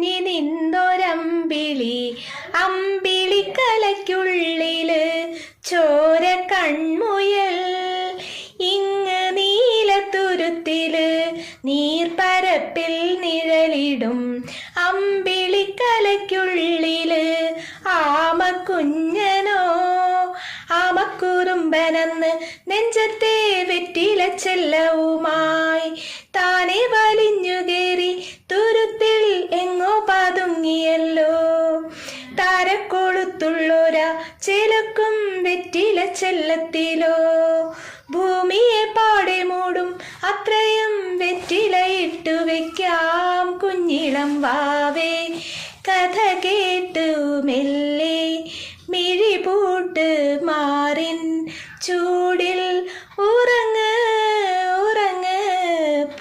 മിന്നി അമ്പിളി അമ്പിളിക്കലയ്ക്കുള്ളിൽ ചോര കൺമുയൽ. ഇങ്ങ് നീലത്തുരുത്തിൽ നീർപ്പരപ്പിൽ നിഴലിടും. അമ്പിളി അമ്പിളിക്കലയ്ക്കുള്ളിൽ ആമക്കുഞ്ഞനോ. ആമക്കുറുമ്പനെന്ന് നെഞ്ചത്തെ വെറ്റില ചെല്ലവുമായി ചേലക്കും വെറ്റില ചെല്ലത്തിലോ. ഭൂമിയെ പാടെ മൂടും അത്രയും വെറ്റിലയിട്ടു വെക്കാം കുഞ്ഞിളം വാവേ. കഥ കേട്ടു മെല്ലെ മിഴിപൂട്ട് മാറിൻ ചൂ